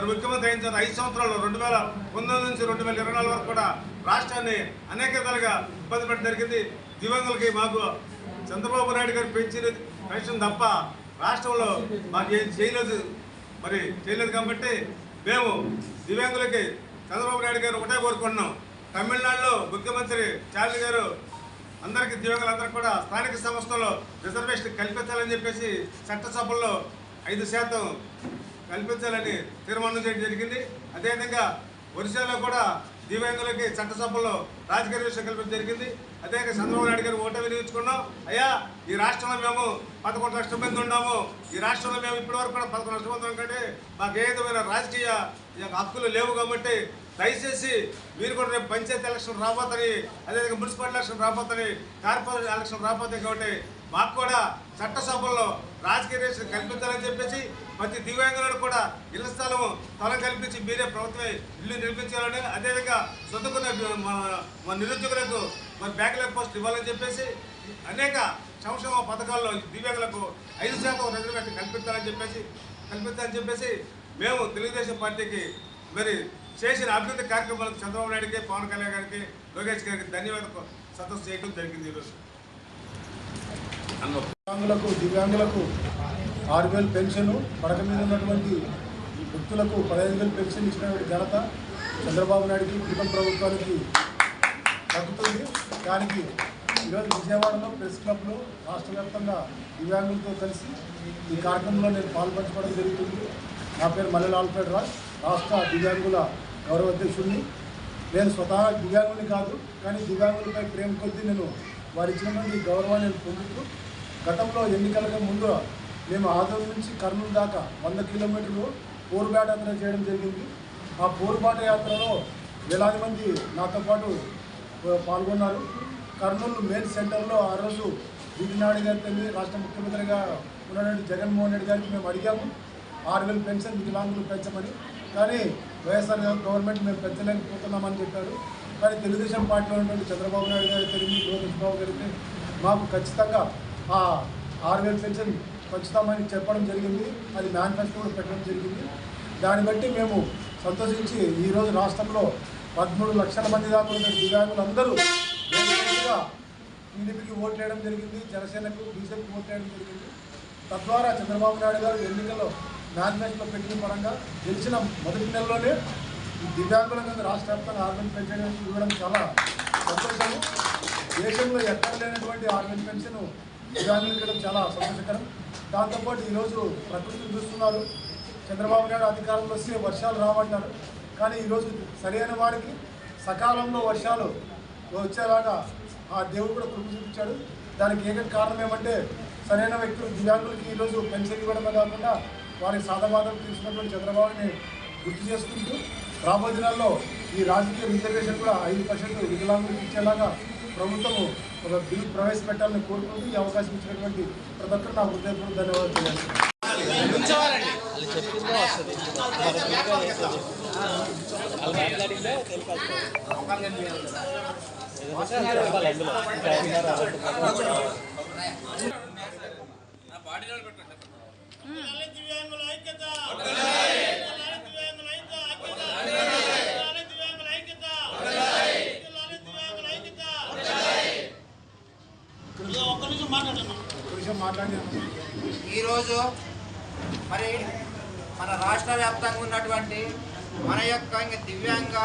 మరి ముఖ్యమంత్రి ఎంచుకున్న ఐదు సంవత్సరాలు రెండు వేల పంతొమ్మిది నుంచి రెండు వేల ఇరవై నాలుగు వరకు కూడా రాష్ట్రాన్ని అనేక విధాలుగా ఇబ్బంది పెట్టడం జరిగింది. దివంగులకి మాకు చంద్రబాబు నాయుడు గారు పెంచిన పెన్షన్ తప్ప రాష్ట్రంలో మాకు ఏం చేయలేదు. మరి చేయలేదు కాబట్టి మేము దివ్యాంగులకి చంద్రబాబు నాయుడు గారు ఒకటే కోరుకుంటున్నాం. తమిళనాడులో ముఖ్యమంత్రి చార్లీ గారు అందరికీ దివ్యాంగులందరికీ కూడా స్థానిక సంస్థల్లో రిజర్వేషన్ కల్పించాలని చెప్పేసి చట్టసభల్లో ఐదు శాతం కల్పించాలని తీర్మానం చేయడం జరిగింది. అదేవిధంగా ఒరిస్సాలో కూడా దివ్యాంగులకి చట్టసభలో రాజకీయ విషయం కల్పించడం జరిగింది. అదేవిధంగా చంద్రబాబు నాయుడు గారు ఓట వినియోగించుకున్నాం అయ్యా ఈ రాష్ట్రంలో మేము పదకొండు లక్షల మంది ఉన్నాము. ఈ రాష్ట్రంలో మేము ఇప్పటి వరకు కూడా పదకొండు లక్షల మంది కంటే మాకు ఏ విధమైన రాజకీయ యొక్క హక్కులు లేవు కాబట్టి దయచేసి మీరు కూడా రేపు పంచాయతీ ఎలక్షన్ రాబోతుంది అదేవిధంగా మున్సిపల్ ఎలక్షన్ రాబోతుంది కార్పొరేషన్ ఎలక్షన్ రాబోతుంది కాబట్టి మాకు కూడా చట్టసభల్లో రాజకీయ రేషన్ కల్పించాలని చెప్పేసి ప్రతి దివ్యాంగులను కూడా ఇళ్ళ స్థలం స్థలం కల్పించి మీరే ప్రభుత్వమే ఇల్లు నిర్మించాలని అదేవిధంగా చదువుకున్న మన నిరుద్యోగులకు మన బ్యాక్లాగ్ పోస్ట్ ఇవ్వాలని చెప్పేసి అనేక సంక్షేమ పథకాల్లో దివ్యాంగులకు ఐదు శాతం రిజర్వేషన్ కల్పించాలని చెప్పేసి కల్పించాలని చెప్పేసి మేము తెలుగుదేశం పార్టీకి మరి చేసిన అభివృద్ధి కార్యక్రమాలకు చంద్రబాబు నాయుడికి పవన్ కళ్యాణ్ గారికి లోకేష్ గారికి ధన్యవాదాలు సదస్సు చేయడం జరిగింది ఈరోజు. దివ్యాంగులకు దివ్యాంగులకు ఆరు వేలు పెన్షన్ పడక మీద ఉన్నటువంటి వ్యక్తులకు పదహైదు వేలు పెన్షన్ ఇచ్చినటువంటి ఘనత చంద్రబాబు నాయుడికి కుటుంబ ప్రభుత్వానికి తగ్గుతుంది దానికి ఈరోజు విజయవాడలో ప్రెస్ క్లబ్లో రాష్ట్ర వ్యాప్తంగా దివ్యాంగులతో కలిసి ఈ కార్యక్రమంలో నేను పాల్పంచుకోవడం జరుగుతుంది. నా పేరు మల్లెలాల్పేట రాజ్ రాష్ట్ర దివ్యాంగుల గౌరవ అధ్యక్షుడిని. నేను స్వతహా దివ్యాంగుని కాదు కానీ దివ్యాంగులపై ప్రేమ కొద్దీ నేను వారు ఇచ్చినటువంటి గౌరవాన్ని నేను పొందుతూ గతంలో ఎన్నికలకు ముందు మేము ఆదోని నుంచి కర్నూలు దాకా వంద కిలోమీటర్లు పోరుబాట యాత్ర చేయడం జరిగింది. ఆ పోరుబాట యాత్రలో వేలాది మంది నాతో పాటు పాల్గొన్నారు. కర్నూలు మెయిన్ సెంటర్లో ఆ రోజు వీటినాయుడు గారితో రాష్ట్ర ముఖ్యమంత్రిగా ఉన్నటువంటి జగన్మోహన్ రెడ్డి గారికి మేము అడిగాము. ఆరు వేలు పెన్షన్ వికలాంగులు పెంచమని. కానీ వైఎస్ఆర్ గవర్నమెంట్ మేము పెంచలేకపోతున్నామని చెప్పారు. మరి తెలుగుదేశం పార్టీలో ఉన్నటువంటి చంద్రబాబు నాయుడు గారు తెలియదు లోకేష్ గారికి మాకు ఖచ్చితంగా ఆ ఆరు వేలు పెన్షన్ ఖచ్చితమని చెప్పడం జరిగింది. అది మేనిఫెస్టో కూడా పెట్టడం జరిగింది. దాన్ని బట్టి మేము సంతోషించి ఈరోజు రాష్ట్రంలో పదమూడు లక్షల మంది దాకా ఉన్న దివ్యాంగులందరూ టీడీపీకి ఓట్ వేయడం జరిగింది. జనసేనకు బీజేపీకి ఓట్ వేయడం జరిగింది. తద్వారా చంద్రబాబు నాయుడు గారు ఎన్నికల్లో మేనిఫెస్టో పెట్టిన పరంగా గెలిచిన మొదటి నెలలోనే ఈ దివ్యాంగుల మీద రాష్ట్ర వ్యాప్తంగా ఆర్గన్ పెన్షన్ ఇవ్వడం చాలా సంతోషము. దేశంలో ఎక్కడ లేనటువంటి ఆర్గన్ పెన్షన్ దివ్యాంగులకు ఇవ్వడం చాలా సంతోషకరం. దాంతోపాటు ఈరోజు ప్రకృతిని చూస్తున్నారు. చంద్రబాబు నాయుడు అధికారంలో వస్తే వర్షాలు రావంటారు. కానీ ఈరోజు సరైన వారికి సకాలంలో వర్షాలు వచ్చేలాగా ఆ దేవుడు కూడా కృప చూపించాడు. దానికి ఏక కారణం ఏమంటే సరైన వ్యక్తులు దివ్యాంగులకి ఈరోజు పెన్షన్ ఇవ్వడమే కాకుండా వారికి సాధబాధలు తీసుకున్నటువంటి చంద్రబాబుని గుర్తు చేసుకుంటూ రాబోయే దినాల్లో ఈ రాజకీయ రిజర్వేషన్ కూడా ఐదు పర్సెంట్ వికలాంగులకు ఇచ్చేలాగా ప్రభుత్వము ఒక బిల్ ప్రవేశపెట్టాలని కోరుకుంటూ ఈ అవకాశం ఇచ్చినటువంటి ప్రతి ఒక్కరు నా హృదయపూర్వక ధన్యవాదాలు తెలియజేస్తున్నాను. ఈరోజు మరి మన రాష్ట్ర వ్యాప్తంగా ఉన్నటువంటి మన యొక్క ఇంకా దివ్యాంగ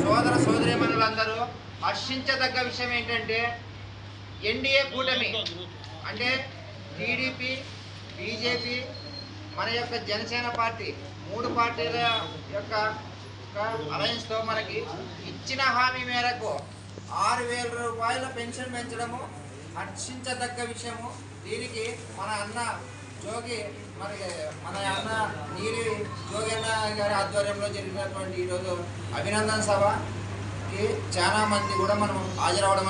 సోదర సోదరీమణులందరూ హర్షించదగ్గ విషయం ఏంటంటే ఎన్డీఏ కూటమి అంటే టీడీపీ బీజేపీ మన యొక్క జనసేన పార్టీ మూడు పార్టీల యొక్క అలయన్స్తో మనకి ఇచ్చిన హామీ మేరకు ఆరు వేల రూపాయల పెన్షన్ పెంచడము హర్షించదగ్గ విషయము. దీనికి మన అన్న జోగి మరి మన అన్న నీరి జోగి అన్న గారి ఆధ్వర్యంలో జరిగినటువంటి ఈరోజు అభినందన సభకి చాలా మంది కూడా మనం హాజరవడం